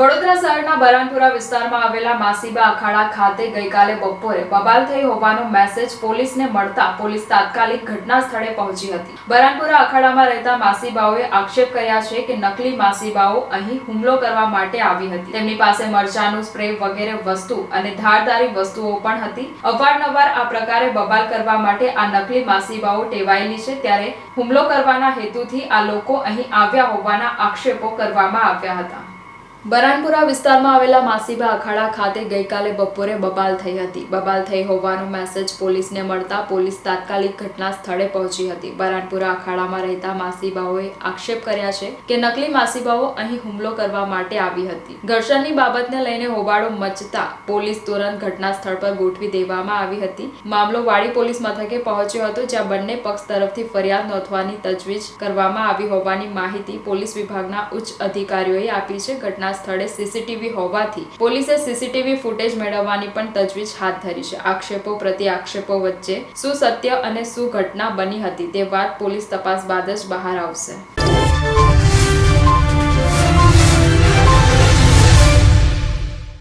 વડોદરા શહેરના બરાનપુરા વિસ્તારમાં આવેલા માસીબા અખાડા ખાતે ગઈકાલે બપોરે બબાલ થઈ હોવાનો મેસેજ પોલીસને મળતા પોલીસ તાત્કાલિક ઘટના સ્થળે પહોંચી હતી. બરાનપુરા અખાડામાં રહેતા માસીબાઓએ આક્ષેપ કર્યા છે કે નકલી માસીબાઓ અહીં હુમલો કરવા માટે આવી હતી. તેમની પાસે મરચાનું સ્પ્રે વગેરે વસ્તુ અને ધારદારી વસ્તુઓ પણ હતી. અવારનવાર આ પ્રકારે બબાલ કરવા માટે આ નકલી માસીબાઓ ટેવાયેલી છે ત્યારે હુમલો કરવાના હેતુથી આ લોકો અહીં આવ્યા હોવાના આક્ષેપો કરવામાં આવ્યા હતા. બરાનપુરા વિસ્તારમાં આવેલા માસીબા અખાડા ખાતે ગઈકાલે બપોરે બબાલ થઈ હતી. બબાલ થઈ હોવાનો મેસેજ પોલીસને મળતા પોલીસ તાત્કાલિક ઘટના સ્થળે પહોંચી હતી. બરાનપુરા અખાડામાં રહેતા માસીબાઓએ આક્ષેપ કર્યા છે કે નકલી માસીબાઓ અહીં હુમલો કરવા માટે આવી હતી. ઘર્ષણની બાબતને લઈને હોબાળો મચતા પોલીસ તુરંત ઘટના સ્થળ પર ગોઠવી દેવામાં આવી હતી. મામલો વાડી પોલીસ મથકે પહોંચ્યો હતો, જ્યાં બંને પક્ષ તરફથી ફરિયાદ નોંધવાની તજવીજ કરવામાં આવી હોવાની માહિતી પોલીસ વિભાગના ઉચ્ચ અધિકારીઓએ આપી છે. ઘટના સ્થળે સીસીટીવી હોવાથી પોલીસે સીસીટીવી ફૂટેજ મેળવવાની પણ તજવીજ હાથ ધરી છે. આક્ષેપો પ્રતિ આક્ષેપો વચ્ચે શું સત્ય અને શું ઘટના બની હતી તે વાત પોલીસ તપાસ બાદ જ બહાર આવશે.